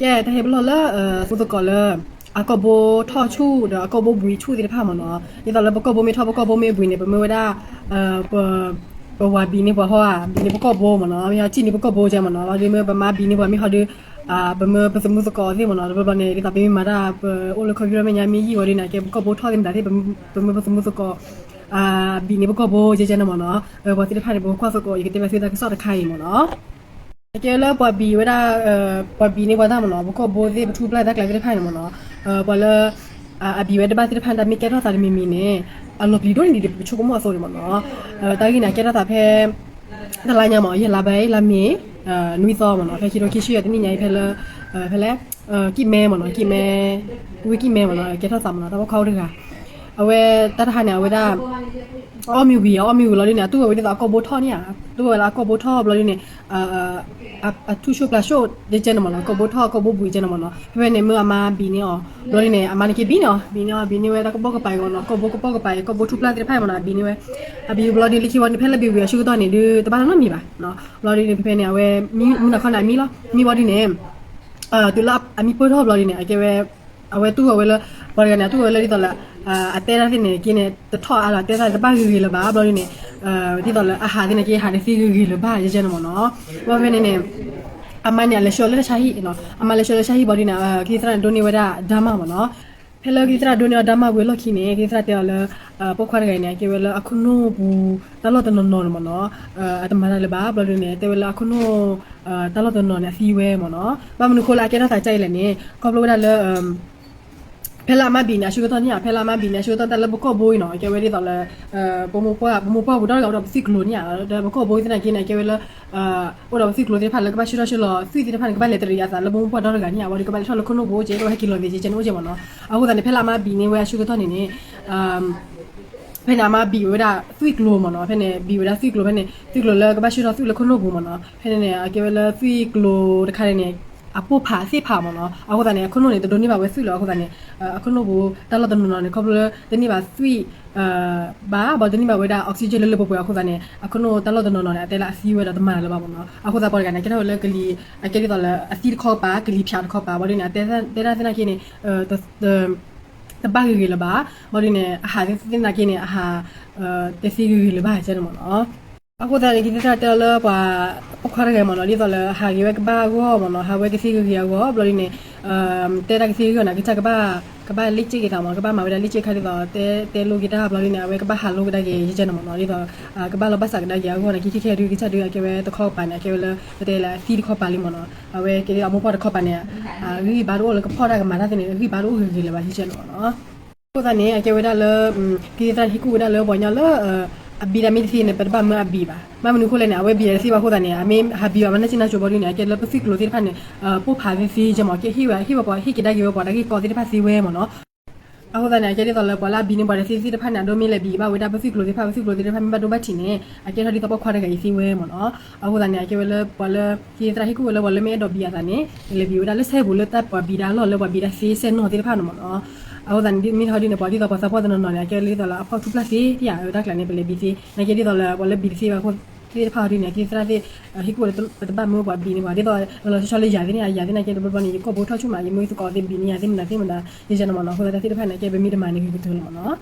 ကဲတဟေဘလောလာเอ่อฟุตกอลအကဘထချူဒအကဘဘွီချူဒီဖာမနော်ဒီတော့လဘကဘမေထဘကဘမေဘွီနေပမေဝဒအဲပပဝဘီနေဘဟောဘီနေဘကဘမနော်မြာချီနေဘကဘကြမနော်ဒီမေပမာဘီနေဘမီဟောဒီအာဘမပစမှုစကောဒီမနော်ဘဘနေဒီတပီမာရာအိုလခဘီရမညာမီဟီဝဒီနာကေဘကဘထတင်ဒါဒီဘမပစမှုစကောအာဘီနေဘကဘကြကြနမနော်ဘာတိဖာနေဘခွာစကောယကတိမစီဒါကစောတခိုင်မနော် အကျဲလာပဘီဝဒပဘီနေဝဒမနော်ဘကဘိုဒီဘထူပလာဒက်လိုက်တဲ့ဖိုင်မနော်အဘလာအဘီဝဒဘတ်တဲ့ဖန်ဒမီကတော့တာမီမီနေအလောဘီဒိုနေဒီချိုကမဆိုရမနော်အဲတာကြီးနာကျတာဖဲတလာညာမရလာပဲလာမီအဲနွီသောမနော်ဖဲချီတော့ခိရှိရတဲ့ညိုင်ဖဲလာဖဲလဲအဲကိမဲမနော်ကိမဲဝီကိမဲမနော်ကျတာသမနော်တော့ခေါ်ရက အဝဲတတဟာနေအဝဲဒါအော်မြူဘီအော်မြူလော်လေးနေသူ့ဝဲဒါကောဘိုထောနေရသူ့ဝဲလာကောဘိုထောဘလော်လေးနေအာအာအထူရှိုပလာရှိုဒီကျနမနော်ကောဘိုထောကောဘိုဘူကျနမနော်ဖဲနေမအမဘီနေအော်လော်လေးနေအမနေကဘီနော်ဘီနော်ဘီနေဝဲဒါကောဘောကပိုင်ကောနော်ကောဘိုကပေါကပိုင်ကောဘိုထူပလာတဲ့ဖိုင်မနော်ဘီနေဝဲအဘီဘလော်ဒီလိခိဝနေဖဲလက်ဘီဝဲရှိုတော့နေဒီတပါနော်မီပါနော်လော်လေးနေဖဲနေအဝဲမီမနခနာမီလောမီဘော်ဒီနေအာတူလာအမီပိုထောဘလော်လေးနေအကဲဝဲအဝဲသူ့ဝဲလာဘာရနေသူ့ဝဲလာဒီတော့လာ အာအတဲရတဲ့နေကင်းနေတထော့အားလာတဲတာတပတ်ကြီးကြီးလပါဘလို့နေအာဒီတော့လာအာဟာဒီနေကဟာနေစီကြီးကြီးလပါရကြနေမနော်ဘာပဲနေနေအမညာလေရှော်လေရှာဟီနော်အမလေရှော်လေရှာဟီဘော်ဒီနာကိစရန်ဒိုနီဝဒဒါမမနော်ဖဲလကိစရဒိုနီဝဒါမဝေလခိနေကိစရတဲလပုတ်ခွာရနေကေဝလအခုနိုဘူးတလောတနော်နော်မနော်အတမရလေပါဘလို့နေတဲဝလအခုနိုတလောတနော်နေဖီဝဲမနော်ဘာမနုခိုလာကေတော့တာကြိုက်လေနေကောဘလို့ဒါလေဖဲလာမဘီနာရှုတော့ညဖဲလာမဘီနာရှုတော့တလဘကောဘိုးနော်ကေဝဲဒီတော့လေ ဘမပွားဘမပွားဘူးတော့တော့စီကလိုညဒါဘကောဘိုးတဲ့ကိနေကေဝဲလအာဟိုတော့စီကလိုတဲ့ဖာလကပါရှုတော့ရှုလို့စီတဲ့ဖာကပါလက်တရီယာစာလဘမပွားတော့ကညဝဒီကပါရှောလခုနိုဘိုးကျေတော့ဟကီလိုဒီကျေနိုကျေမနော်အခုတည်းဖဲလာမဘီနေဝဲရှုတော့နေနေအမ်ဖဲနာမဘီဝဒဆွီကလိုမနော်ဖဲနေဘီဝဒဆွီကလိုဖဲနေဆွီကလိုလကပါရှုတော့ဆွီလခုနိုဘူးမနော်ဖဲနေအကေဝဲလဆွီကလိုတခါနေ အပိုဖာစိဖာမနော်အခုတည်းခုနိုနေတို့နေပါဝဲဆွီလောအခုတည်းအခုနိုဘူးတလတနနော်နေခေါပလတနေပါဆွီအာဘာဘာတနေပါဝဲတာအောက်ဆီဂျင်လေးပေါ်ပေါ်အခုတည်းအခုနိုတလတနနော်နေအတဲလာအစီဝဲတော့တမန်လည်းပါမနော်အခုသာပေါ်ကနေကျွန်တော်လည်းကလီအကဲတော့လည်းအစီခေါ်ပါကလီဖြာခေါ်ပါဘာလို့နေအတဲတဲတဲနေကိနေအဲတပတ်ကြီးလည်းပါဘာလို့နေအဟာတင်းနာကိနေအဟာအဲတစီကြီးလည်းပါကျတယ်မနော် အခုတည်းကိတတလပါပခရကမနော်ဒီတော့ဟာကြီးဝကဘာကောမနော်ဟာဝကစီကြီးရောဘလို့နေအမ်တဲတကစီကနာကိချကဘာကဘာလိချေကတာမကဘာမဝဒလိချေခါဒီတော့တဲတဲလိုဂီတာဘလို့နေဝကဘာဟာလိုကဒါကြီးရကြနမနော်ဒီတော့ကဘာလဘဆကဒါကြီးကောနာကိခိခဲဒီကိချတူရကေဝဲတခေါပန်ကေဝဲတဲလာဖီခေါပါလီမနော်အဝဲကေအမောပေါ်တခေါပန်နေအာရီဘာလို့လကဖော်ရကမာတာတင်ရီဘာလို့ဟင်းကြီးလပါရှိချနော်နော်ကိုတနေကေဝဲဒါလကိတာဟိကူဒါလဘောညာလ အဘီရာမီစီနေပတ်ပါမအဘီပါမမနုခိုလည်းနေအဝဲဘီရစီပါခိုတာနေအမေဟာဘီပါမနချင်နာချိုဘော်ဒီနေကဲလပစီက အခုတည်းကဲဒီတော့လပေါ်လာဘီနေပေါ်စီစီတဖာနေဒိုမီလေဘီပါဝေတာပစီကလိုတိဖာပစီကလိုတိဖာမဘဒိုဘတ်တီနေအကဲတော့ဒီတော့ခွာတဲ့ကေစီဝဲမနော်အခုတည်းကဲဝဲလပေါ်လာကေတရာဟီကူဝဲလဝဲလမဲတော့ဘီယာတာနေလေဘီဝဒါလက်ဆဲဘူးလက်တပ်ပေါ်ဘီဒါလောလောဘီဒါစီစဲနော်တိဖာနော်မနော်အခုတည်းမိဟောဒီနေပေါ်ဒီတော့ပါစပေါ်တဲ့နော်လည်းကဲလေးတော့လာအဖောက်သူပလက်စီပြရတော့ကလည်းနေပလေဘီစီနေကဲဒီတော့လာပေါ်လေဘီစီပါခု ဒီဖာဒီနေကိစရာဒီဟိကူလေတပတ်မိုးပါဘီနေပါဒီတော့လောဆောလေးရတဲ့နေရတဲ့နေကဲဘဘနီကိုဘောထောချူမာရေမွေးစကောတင်ဘီနေရတဲ့မနာတင်မနာရေချနမနော်ဟိုတဲ့တိဖာနေကဲဘမီတမနေကိတူလမနော်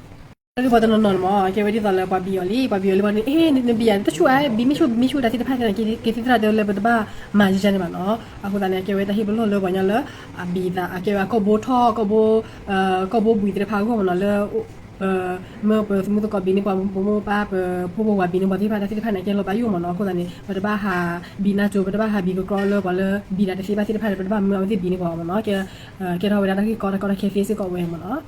အဲ့ဒီဘာတနော်နော်မကဲဝဒီတော့လေပါဘီယလီပါဘီယလီဘာနေအေးနေဘီယန်တချူအဲဘီမီချူမီချူတာတိဖာကနေကိကိတိဖာတယ်လေဘဒဘာမာဂျီချနေမနော်အခုတည်းကဲဝတဲ့ဟိဘလို့လောဘာညာလအဘီတာအကဲဝကောဘောထောကောဘောအာကောဘောဘီတဲ့ဖာကောမနော်လေ มื่อเปิดสมุดกอบินกว่าโมป้าเปิดผู้บอกว่าบินกว่าที่พาได้สิทธิ์ผ่านในเกณฑ์ลบอายุมันเนาะคนนี้ปัจจุบันหาบินนาจูปัจจุบันหาบินก็กรอเลิกว่าเลิกบินได้สิทธิ์ผ่านปัจจุบันเมื่อวันที่บินกว่ามันเนาะเกณฑ์เกณฑ์เราเวลาที่กอดกอดเคฟีสิกอเวงมันเนาะ